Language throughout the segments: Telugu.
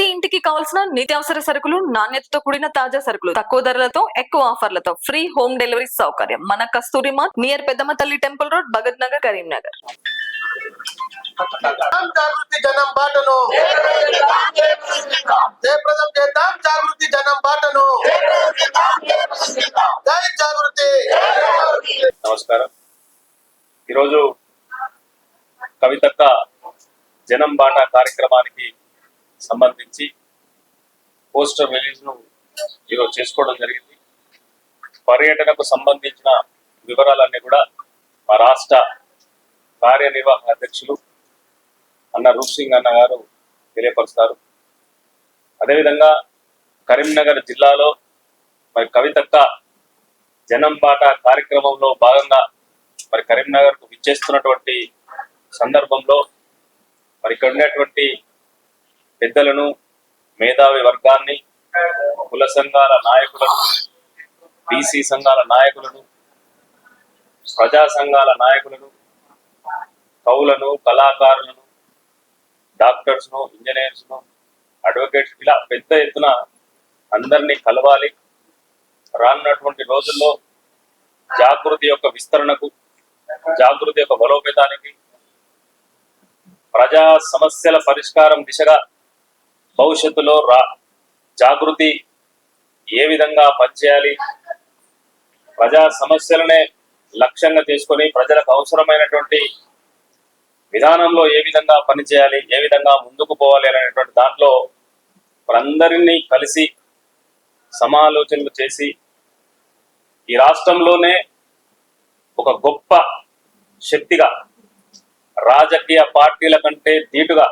ప్రతి ఇంటికి కావాల్సిన నిత్యావసర సరుకులు నాణ్యతతో కూడిన తాజా సరుకులు. తక్కువ ధరలతో ఎక్కువ ఆఫర్లతో. ఫ్రీ హోమ్ డెలివరీ సౌకర్యం. మన కస్తూరి mart near Peddamma Thalli temple road Bhagat Nagar Karimnagar. Janam Jagruthi Janam బాటను. జయప్రదం చేద్దాం జాగృతి జనం బాటను. జై జాగృతి. నమస్కారం. ఈరోజు కవితక్క జనం బాట కార్యక్రమానికి సంబంధించి పోస్టర్ రిలీజ్ను ఈరోజు చేసుకోవడం జరిగింది. పర్యటనకు సంబంధించిన వివరాలన్నీ కూడా మా రాష్ట్ర కార్యనిర్వాహక అధ్యక్షులు అన్న రూప్ సింగ్ అన్న గారు తెలియపరుస్తారు. అదేవిధంగా కరీంనగర్ జిల్లాలో మరి కవితక్క జనం బాట కార్యక్రమంలో భాగంగా మరి కరీంనగర్కు విచ్చేస్తున్నటువంటి సందర్భంలో మరి ఇక్కడ ఉన్నటువంటి పెద్దలను మేధావి వర్గాన్ని కుల సంఘాల నాయకులను బీసీ సంఘాల నాయకులను ప్రజా సంఘాల నాయకులను కవులను కళాకారులను డాక్టర్స్ను ఇంజనీర్స్ను అడ్వకేట్స్ ఇలా పెద్ద ఎత్తున అందరినీ కలవాలి. రానున్నటువంటి రోజుల్లో జాగృతి యొక్క విస్తరణకు జాగృతి యొక్క బలోపేతానికి ప్రజా సమస్యల పరిష్కారం దిశగా భవిష్యత్తులో రా జాగృతి ఏ విధంగా పనిచేయాలి? ప్రజా సమస్యలనే లక్ష్యంగా చేసుకొని ప్రజలకు అవసరమైనటువంటి విధానంలో ఏ విధంగా పనిచేయాలి ఏ విధంగా ముందుకు పోవాలి అనేటువంటి దాంట్లో అందరినీ కలిసి సమాలోచనలు చేసి ఈ రాష్ట్రంలోనే ఒక గొప్ప శక్తిగా రాజకీయ పార్టీల కంటే ధీటుగా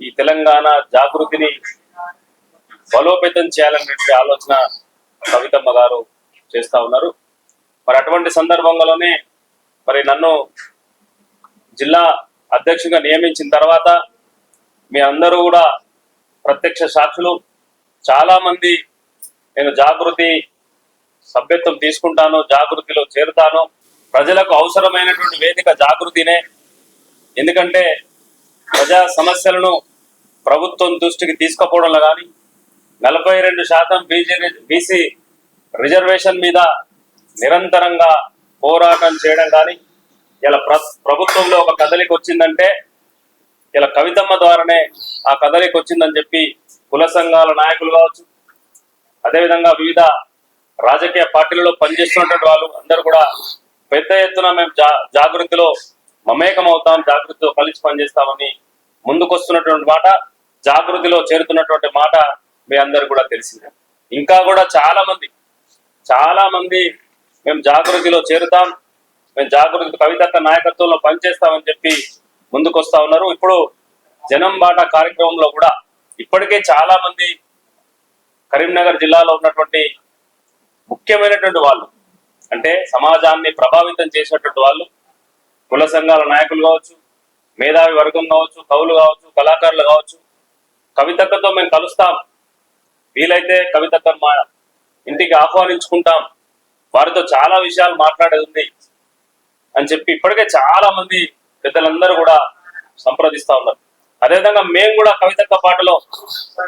ఈ తెలంగాణ జాగృతిని బలోపేతం చేయాలనే ఆలోచన కవితమ్మ గారు చేస్తా ఉన్నారు. మరి అటువంటి సందర్భంలోనే మరి నన్ను జిల్లా అధ్యక్షుగా నియమించిన తర్వాత మీ అందరూ కూడా ప్రత్యక్ష సాక్షులు. చాలా మంది నేను జాగృతి సభ్యత్వం తీసుకుంటాను జాగృతిలో చేరుతాను. ప్రజలకు అవసరమైనటువంటి వేదిక జాగృతినే. ఎందుకంటే ప్రజా సమస్యలను ప్రభుత్వం దృష్టికి తీసుకుపోవడంలో కానీ నలభై రెండు శాతం బీజీ బీసీ రిజర్వేషన్ మీద నిరంతరంగా పోరాటం చేయడం కానీ ఇలా ప్ర ప్రభుత్వంలో ఒక కదలిక వచ్చిందంటే ఇలా కవితమ్మ ద్వారానే ఆ కదలిక వచ్చిందని చెప్పి కుల సంఘాల నాయకులు కావచ్చు అదేవిధంగా వివిధ రాజకీయ పార్టీలలో పనిచేస్తున్నటువంటి వాళ్ళు అందరూ కూడా పెద్ద ఎత్తున మేము జా జాగృతిలో మమేకం అవుతాం జాగృతిలో కలిసి పనిచేస్తామని ముందుకొస్తున్నటువంటి మాట. జాగృతిలో చేరుతున్నటువంటి మాట మీ అందరు కూడా తెలిసిందే. ఇంకా కూడా చాలా మంది చాలా మంది మేము జాగృతిలో చేరుతాం మేము జాగృతి కవితక్క నాయకత్వంలో పనిచేస్తామని చెప్పి ముందుకొస్తా ఉన్నారు. ఇప్పుడు జనం బాట కార్యక్రమంలో కూడా ఇప్పటికే చాలా మంది కరీంనగర్ జిల్లాలో ఉన్నటువంటి ముఖ్యమైనటువంటి వాళ్ళు అంటే సమాజాన్ని ప్రభావితం చేసినటువంటి వాళ్ళు కుల సంఘాల నాయకులు కావచ్చు మేధావి వర్గం కావచ్చు కవులు కావచ్చు కళాకారులు కావచ్చు కవితక్కతో మేము కలుస్తాం. వీలైతే కవితక్క మా ఇంటికి ఆహ్వానించుకుంటాం. వారితో చాలా విషయాలు మాట్లాడేది ఉంది అని చెప్పి ఇప్పటికే చాలా మంది పెద్దలందరూ కూడా సంప్రదిస్తా ఉన్నారు. అదేవిధంగా మేము కూడా కవితక్క పాటలో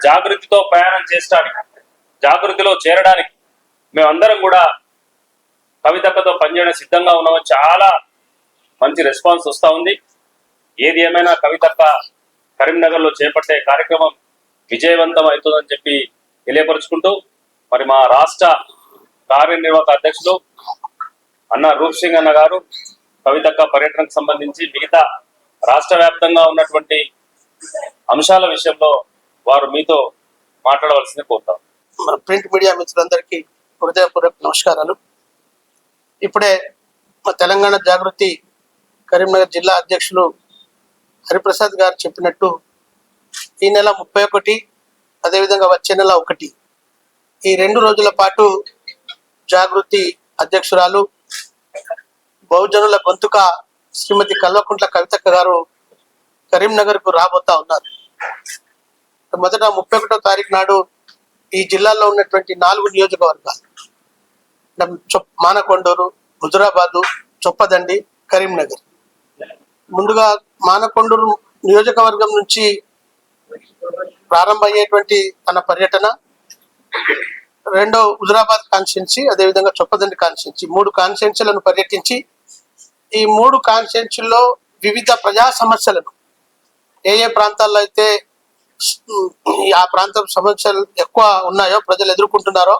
జాగృతితో ప్రయాణం చేసడానికి జాగృతిలో చేరడానికి మేమందరం కూడా కవితక్కతో పనిచేయడం సిద్ధంగా ఉన్నామని చాలా మంచి రెస్పాన్స్ వస్తూ ఉంది. ఏది ఏమైనా కవితక్క కరీంనగర్లో చేపట్టే కార్యక్రమం విజయవంతం అవుతుందని చెప్పి తెలియపరుచుకుంటూ మరి మా రాష్ట్ర కార్యనిర్వాహక అధ్యక్షులు అన్న రూప్ సింగ్ అన్న గారు కవితక్క పర్యటనకు సంబంధించి మిగతా రాష్ట్ర వ్యాప్తంగా ఉన్నటువంటి అంశాల విషయంలో వారు మీతో మాట్లాడవలసింది కోరుతాం. మన ప్రింట్ మీడియా మిత్రులందరికీ హృదయపూర్వక నమస్కారాలు. ఇప్పుడే మా తెలంగాణ జాగృతి కరీంనగర్ జిల్లా అధ్యక్షులు హరిప్రసాద్ గారు చెప్పినట్టు ఈ నెల ముప్పై ఒకటి అదేవిధంగా వచ్చే నెల ఒకటి. ఈ రెండు రోజుల పాటు జాగృతి అధ్యక్షురాలు బహుజనుల గొంతుక శ్రీమతి కల్వకుంట్ల కవితక్క గారు కరీంనగర్కు రాబోతా ఉన్నారు. మొదట ముప్పై ఒకటో తారీఖు నాడు ఈ జిల్లాలో ఉన్నటువంటి నాలుగు నియోజకవర్గాలు. మానకొండూరు హుజురాబాదు చొప్పదండి కరీంనగర్. ముందుగా మానకొండూరు నియోజకవర్గం నుంచి ప్రారంభమయ్యేటువంటి తన పర్యటన. రెండో హుజరాబాద్ కాన్స్టిట్యున్సీ అదేవిధంగా చొప్పదండి కాన్స్టిట్యున్సీ మూడు కాన్స్టిట్యున్సీలను పర్యటించి ఈ మూడు కాన్స్టిట్యున్సీల్లో వివిధ ప్రజా సమస్యలను ఏ ఏ ప్రాంతాల్లో అయితే ఆ ప్రాంతం సమస్యలు ఎక్కువ ఉన్నాయో ప్రజలు ఎదుర్కొంటున్నారో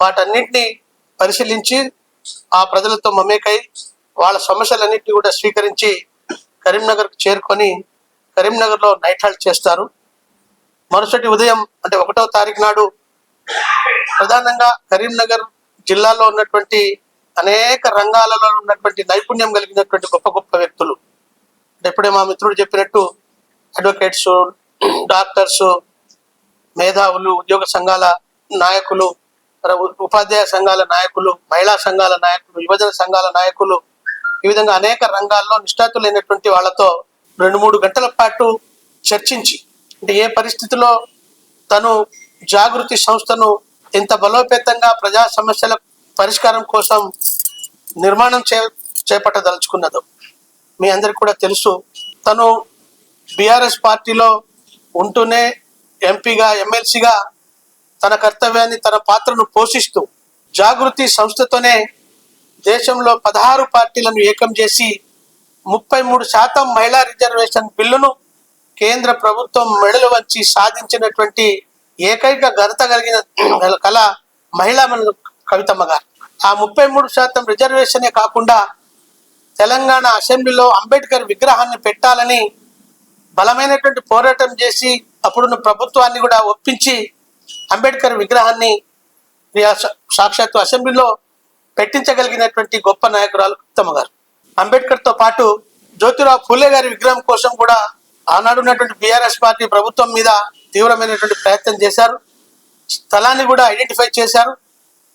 వాటన్నింటినీ పరిశీలించి ఆ ప్రజలతో మమేకై వాళ్ళ సమస్యలన్నింటినీ కూడా స్వీకరించి కరీంనగర్కు చేరుకొని కరీంనగర్లో నైట్ హాల్ట్ చేస్తారు. మరుసటి ఉదయం అంటే ఒకటో తారీఖు నాడు ప్రధానంగా కరీంనగర్ జిల్లాలో ఉన్నటువంటి అనేక రంగాలలో ఉన్నటువంటి నైపుణ్యం కలిగినటువంటి గొప్ప గొప్ప వ్యక్తులు. అంటే ఇప్పుడే మా మిత్రుడు చెప్పినట్టు అడ్వకేట్స్ డాక్టర్స్ మేధావులు ఉద్యోగ సంఘాల నాయకులు ఉపాధ్యాయ సంఘాల నాయకులు మహిళా సంఘాల నాయకులు యువజన సంఘాల నాయకులు ఈ విధంగా అనేక రంగాల్లో నిష్ఠాతులైనటువంటి వాళ్ళతో రెండు మూడు గంటల పాటు చర్చించి అంటే ఏ పరిస్థితిలో తను జాగృతి సంస్థను ఇంత బలోపేతంగా ప్రజా సమస్యల పరిష్కారం కోసం నిర్మాణం చే చేపట్టదలుచుకున్నదో మీ అందరికి కూడా తెలుసు. తను బీఆర్ఎస్ పార్టీలో ఉంటూనే ఎంపీగా ఎమ్మెల్సీగా తన కర్తవ్యాన్ని తన పాత్రను పోషిస్తూ జాగృతి సంస్థతోనే దేశంలో పదహారు పార్టీలను ఏకం చేసి ముప్పై మూడు శాతం మహిళా రిజర్వేషన్ బిల్లును కేంద్ర ప్రభుత్వం మెడలు వంచి సాధించినటువంటి ఏకైక ఘనత కలిగిన కళ మహిళా కవితమ్మ గారు. ఆ ముప్పై మూడు శాతం రిజర్వేషనే కాకుండా తెలంగాణ అసెంబ్లీలో అంబేద్కర్ విగ్రహాన్ని పెట్టాలని బలమైనటువంటి పోరాటం చేసి అప్పుడున్న ప్రభుత్వాన్ని కూడా ఒప్పించి అంబేద్కర్ విగ్రహాన్ని సాక్షాత్తు అసెంబ్లీలో పెట్టించగలిగినటువంటి గొప్ప నాయకురాలు కవితమ్మ గారు. అంబేద్కర్తో పాటు జ్యోతిరావు ఫూలే గారి విగ్రహం కోసం కూడా ఆనాడు ఉన్నటువంటి బీఆర్ఎస్ పార్టీ ప్రభుత్వం మీద తీవ్రమైనటువంటి ప్రయత్నం చేశారు. స్థలాన్ని కూడా ఐడెంటిఫై చేశారు.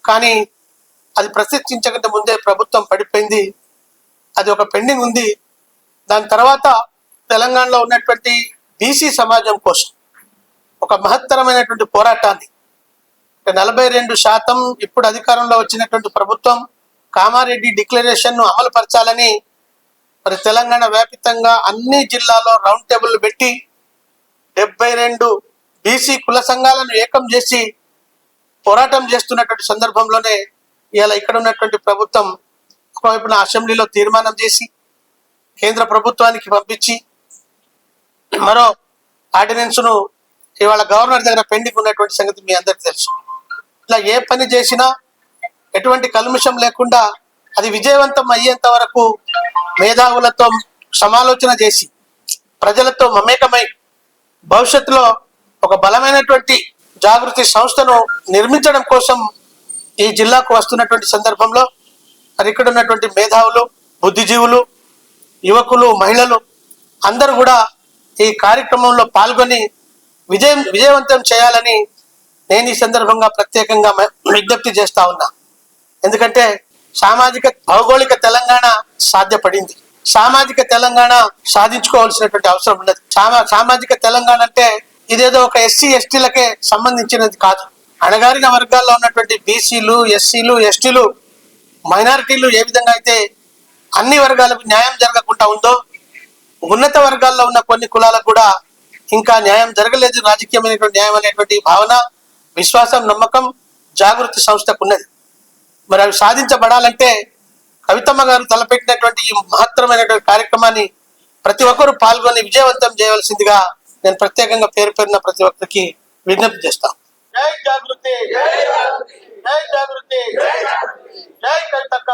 కానీ అది ప్రతిష్ఠించకంటే ముందే ప్రభుత్వం పడిపోయింది. అది ఒక పెండింగ్ ఉంది. దాని తర్వాత తెలంగాణలో ఉన్నటువంటి బీసీ సమాజం కోసం ఒక మహత్తరమైనటువంటి పోరాటాన్ని నలభై రెండు శాతం ఇప్పుడు అధికారంలో వచ్చినటువంటి ప్రభుత్వం కామారెడ్డి డిక్లరేషన్ను అమలు పరచాలని మరి తెలంగాణ వ్యాపితంగా అన్ని జిల్లాలో రౌండ్ టేబుల్ పెట్టి డెబ్బై రెండు బీసీ కుల సంఘాలను ఏకం చేసి పోరాటం చేస్తున్నటువంటి సందర్భంలోనే ఇవాళ ఇక్కడ ఉన్నటువంటి ప్రభుత్వం ఒకవైపున అసెంబ్లీలో తీర్మానం చేసి కేంద్ర ప్రభుత్వానికి పంపించి మరో ఆర్డినెన్స్ను ఇవాళ గవర్నర్ దగ్గర పెండింగ్ ఉన్నటువంటి సంగతి మీ అందరికి తెలుసు. ఇట్లా ఏ పని చేసినా ఎటువంటి కల్మిషం లేకుండా అది విజయవంతం అయ్యేంత వరకు మేధావులతో సమాలోచన చేసి ప్రజలతో మమేకమై భవిష్యత్తులో ఒక బలమైనటువంటి జాగృతి సంస్థను నిర్మించడం కోసం ఈ జిల్లాకు వస్తున్నటువంటి సందర్భంలో మరి ఇక్కడ ఉన్నటువంటి మేధావులు బుద్ధిజీవులు యువకులు మహిళలు అందరూ కూడా ఈ కార్యక్రమంలో పాల్గొని విజయం విజయవంతం చేయాలని నేను ఈ సందర్భంగా ప్రత్యేకంగా విజ్ఞప్తి చేస్తా ఉన్నా. ఎందుకంటే సామాజిక భౌగోళిక తెలంగాణ సాధ్యపడింది. సామాజిక తెలంగాణ సాధించుకోవాల్సినటువంటి అవసరం ఉండదు సామా సామాజిక తెలంగాణ అంటే ఇదేదో ఒక ఎస్సీ ఎస్టీలకే సంబంధించినది కాదు. అణగారిన వర్గాల్లో ఉన్నటువంటి బీసీలు ఎస్సీలు ఎస్టీలు మైనారిటీలు ఏ విధంగా అయితే అన్ని వర్గాలకు న్యాయం జరగకుండా ఉందో ఉన్నత వర్గాల్లో ఉన్న కొన్ని కులాలకు కూడా ఇంకా న్యాయం జరగలేదు. రాజకీయమైనటువంటి న్యాయం అనేటువంటి భావన విశ్వాసం నమ్మకం జాగృతి సంస్థకు ఉన్నది మరి అవి సాధించబడాలంటే కవితమ్మ గారు తలపెట్టినటువంటి ఈ మహత్తరమైనటువంటి కార్యక్రమాన్ని ప్రతి ఒక్కరూ పాల్గొని విజయవంతం చేయవలసిందిగా నేను ప్రత్యేకంగా పేరు పేరున ప్రతి ఒక్కరికి విజ్ఞప్తి చేస్తాను జై జాగృతి. జై జాగృతి. జై కవితక్క.